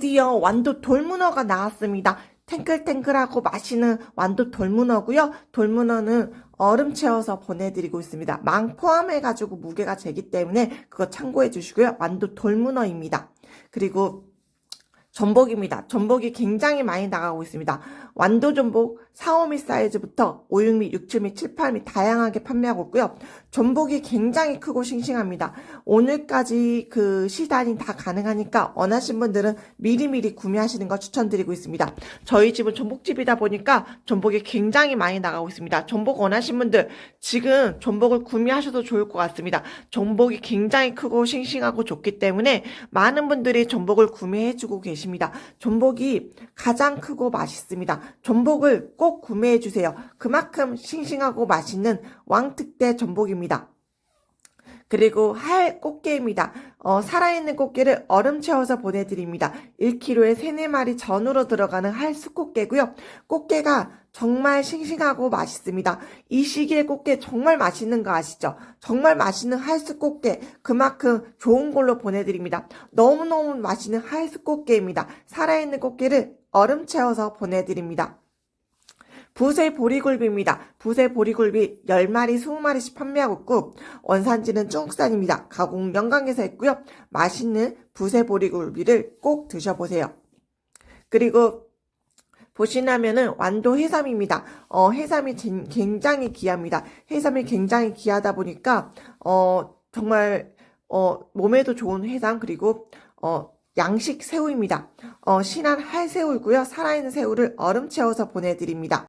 드디어 완도 돌문어가 나왔습니다. 탱글탱글하고 맛있는 완도 돌문어고요. 돌문어는 얼음 채워서 보내드리고 있습니다. 망 포함해가지고 무게가 재기 때문에 그거 참고해 주시고요. 완도 돌문어입니다. 그리고 전복입니다. 전복이 굉장히 많이 나가고 있습니다. 완도 전복 4, 5미 사이즈부터 5, 6미, 6, 7미, 7, 8미 다양하게 판매하고 있고요. 전복이 굉장히 크고 싱싱합니다. 오늘까지 그 시단이 다 가능하니까 원하신 분들은 미리미리 구매하시는 거 추천드리고 있습니다. 저희 집은 전복집이다 보니까 전복이 굉장히 많이 나가고 있습니다. 전복 원하신 분들 지금 전복을 구매하셔도 좋을 것 같습니다. 전복이 굉장히 크고 싱싱하고 좋기 때문에 많은 분들이 전복을 구매해주고 계십니다. 전복이 가장 크고 맛있습니다. 전복을 꼭 구매해 주세요. 그만큼 싱싱하고 맛있는 왕특대 전복입니다. 그리고 할 꽃게입니다. 어, 살아있는 꽃게를 얼음 채워서 보내드립니다. 1kg에 3, 4마리 전으로 들어가는 할 숯꽃게고요. 꽃게가 정말 싱싱하고 맛있습니다. 이 시기에 꽃게 정말 맛있는 거 아시죠? 정말 맛있는 할수꽃게 그만큼 좋은 걸로 보내드립니다. 너무너무 맛있는 할수꽃게입니다. 살아있는 꽃게를 얼음 채워서 보내드립니다. 부세 보리굴비입니다. 부세 보리굴비 10마리, 20마리씩 판매하고 있고 원산지는 중국산입니다. 가공 영광에서 했고요. 맛있는 부세 보리굴비를 꼭 드셔보세요. 그리고 보시나면은 완도 해삼입니다. 어, 해삼이 진- 굉장히 귀합니다. 해삼이 굉장히 귀하다 보니까 어, 정말 어, 몸에도 좋은 해삼 그리고 어, 양식 새우입니다. 어, 신한 할새우이고요. 살아있는 새우를 얼음 채워서 보내드립니다.